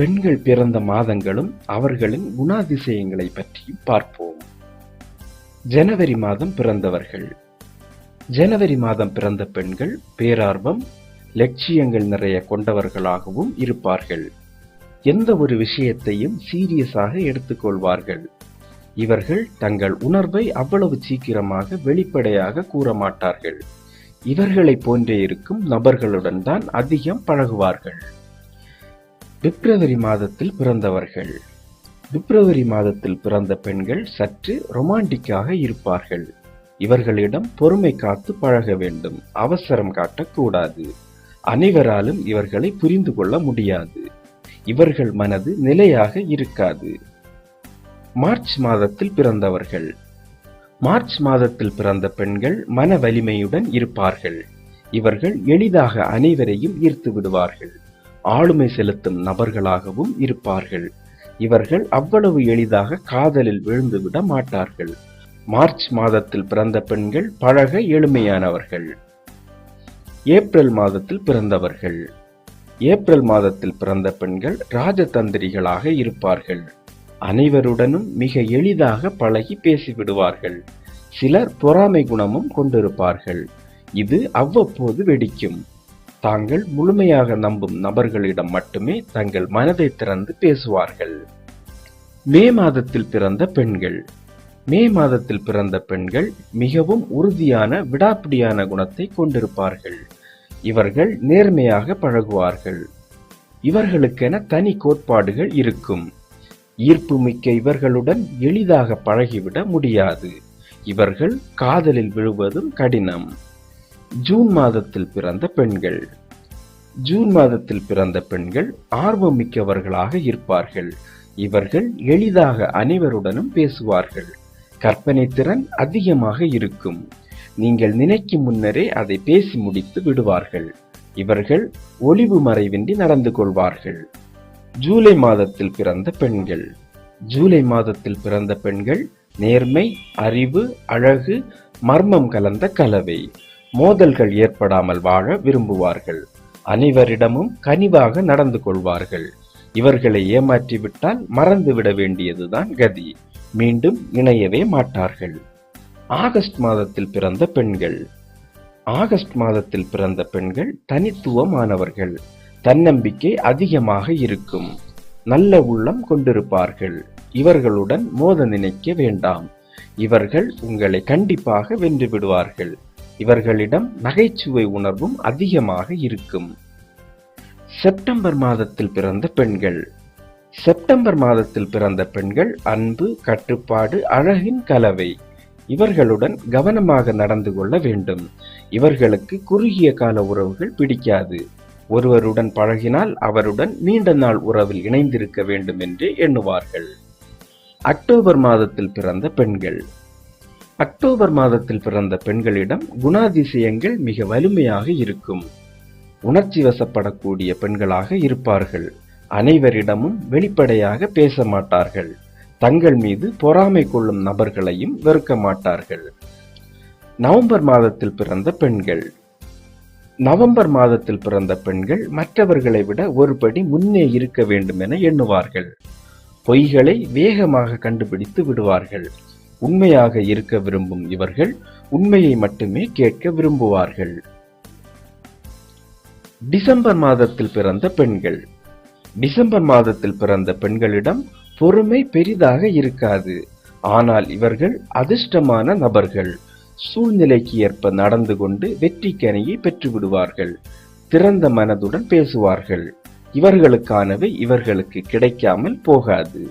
பெண்கள் பிறந்த மாதங்களும் அவர்களின் குணாதிசயங்களை பற்றியும் பார்ப்போம். ஜனவரி மாதம் பிறந்தவர்கள். ஜனவரி மாதம் பிறந்த பெண்கள் பேரார்வம் லட்சியங்கள் நிறைய கொண்டவர்களாகவும் இருப்பார்கள். எந்த ஒரு விஷயத்தையும் சீரியஸாக எடுத்துக்கொள்வார்கள். இவர்கள் தங்கள் உணர்வை அவ்வளவு சீக்கிரமாக வெளிப்படையாக கூற மாட்டார்கள் இவர்களை போன்றே இருக்கும் நபர்களுடன் தான் அதிகம் பழகுவார்கள். பிப்ரவரி மாதத்தில் பிறந்தவர்கள். பிப்ரவரி மாதத்தில் பிறந்த பெண்கள் சற்று ரொமான்டிக்காக இருப்பார்கள். இவர்களிடம் பொறுமை காத்து பழக வேண்டும். அவசரம் காட்டக்கூடாது. அனைவராலும் இவர்களை புரிந்து கொள்ள முடியாது. இவர்கள் மனது நிலையாக இருக்காது. மார்ச் மாதத்தில் பிறந்தவர்கள். மார்ச் மாதத்தில் பிறந்த பெண்கள் மன வலிமையுடன் இருப்பார்கள். இவர்கள் எளிதாக அனைவரையும் ஈர்த்து விடுவார்கள். ஆளுமை செலுத்தும் நபர்களாகவும் இருப்பார்கள். இவர்கள் அவ்வளவு எளிதாக காதலில் விழுந்துவிட மாட்டார்கள். மார்ச் மாதத்தில் பிறந்த பெண்கள் பழக எளிமையானவர்கள். ஏப்ரல் மாதத்தில் பிறந்தவர்கள். ஏப்ரல் மாதத்தில் பிறந்த பெண்கள் ராஜதந்திரிகளாக இருப்பார்கள். அனைவருடனும் மிக எளிதாக பழகி பேசிவிடுவார்கள். சிலர் பொறாமை குணமும் கொண்டிருப்பார்கள். இது அவ்வப்போது வெடிக்கும். தாங்கள் முழுமையாக நம்பும் நபர்களிடம் மட்டுமே தங்கள் மனதை திறந்து பேசுவார்கள். மே மாதத்தில் பிறந்த பெண்கள். மே மாதத்தில் பிறந்த பெண்கள் மிகவும் உறுதியான விடாப்பிடியான குணத்தை கொண்டிருப்பார்கள். இவர்கள் நேர்மையாக பழகுவார்கள். இவர்களுக்கென தனி கோட்பாடுகள் இருக்கும். ஈர்ப்பு மிக்க இவர்களுடன் எளிதாக பழகிவிட முடியாது. இவர்கள் காதலில் விழுவதும் கடினம். ஜூன் மாதத்தில் பிறந்த பெண்கள். ஜூன் மாதத்தில் பிறந்த பெண்கள் ஆர்வமிக்கவர்களாக இருப்பார்கள். இவர்கள் எளிதாக அனைவருடனும் பேசுவார்கள். கற்பனை திறன் அதிகமாக இருக்கும். நீங்கள் நினைக்கும் முன்னரே அதை பேசி முடித்து விடுவார்கள். இவர்கள் ஒளிவு மறைவின்றி நடந்து கொள்வார்கள். ஜூலை மாதத்தில் பிறந்த பெண்கள். ஜூலை மாதத்தில் பிறந்த பெண்கள் நேர்மை அறிவு அழகு மர்மம் கலந்த கலவை. மோதல்கள் ஏற்படாமல் வாழ விரும்புவார்கள். அனைவரிடமும் கனிவாக நடந்து கொள்வார்கள். இவர்களை ஏமாற்றிவிட்டால் மறந்துவிட வேண்டியதுதான் கதி. மீண்டும் இணையவே மாட்டார்கள். ஆகஸ்ட் மாதத்தில் பிறந்த பெண்கள். ஆகஸ்ட் மாதத்தில் பிறந்த பெண்கள் தனித்துவமானவர்கள். தன்னம்பிக்கை அதிகமாக இருக்கும். நல்ல உள்ளம் கொண்டிருப்பார்கள். இவர்களுடன் மோத நினைக்க வேண்டாம். இவர்கள் உங்களை கண்டிப்பாக வென்று விடுவார்கள். இவர்களிடம் நகைச்சுவை உணர்வும் அதிகமாக இருக்கும். செப்டம்பர் மாதத்தில் பிறந்த பெண்கள். செப்டம்பர் மாதத்தில் பிறந்த பெண்கள் அன்பு கட்டுப்பாடு அழகின் கலவை. இவர்களுடன் கவனமாக நடந்து கொள்ள வேண்டும். இவர்களுக்கு குறுகிய கால உறவுகள் பிடிக்காது. ஒருவருடன் பழகினால் அவருடன் நீண்ட நாள் உறவில் இணைந்திருக்க வேண்டும் என்று எண்ணுவார்கள். அக்டோபர் மாதத்தில் பிறந்த பெண்கள். அக்டோபர் மாதத்தில் பிறந்த பெண்களிடம் குணாதிசயங்கள் மிக வலிமையாக இருக்கும். உணர்ச்சி வசப்படக்கூடிய பெண்களாக இருப்பார்கள். அனைவரிடமும் வெளிப்படையாக பேச மாட்டார்கள். தங்கள் மீது பொறாமை கொள்ளும் நபர்களையும் வெறுக்க மாட்டார்கள். நவம்பர் மாதத்தில் பிறந்த பெண்கள். நவம்பர் மாதத்தில் பிறந்த பெண்கள் மற்றவர்களை விட ஒருபடி முன்னே இருக்க வேண்டும் என எண்ணுவார்கள். பொய்களை வேகமாக கண்டுபிடித்து விடுவார்கள். உண்மையாக இருக்க விரும்பும் இவர்கள் உண்மையை மட்டுமே கேட்க விரும்புவார்கள். டிசம்பர் மாதத்தில் பிறந்த பெண்கள். டிசம்பர் மாதத்தில் பிறந்த பெண்களிடம் பொறுமை பெரிதாக இருக்காது. ஆனால் இவர்கள் அதிர்ஷ்டமான நபர்கள். சூழ்நிலைக்கு ஏற்ப நடந்து கொண்டு வெற்றிக்கனையை பெற்றுவிடுவார்கள். திறந்த மனதுடன் பேசுவார்கள். இவர்களுக்கானவை இவர்களுக்கு கிடைக்காமல் போகாது.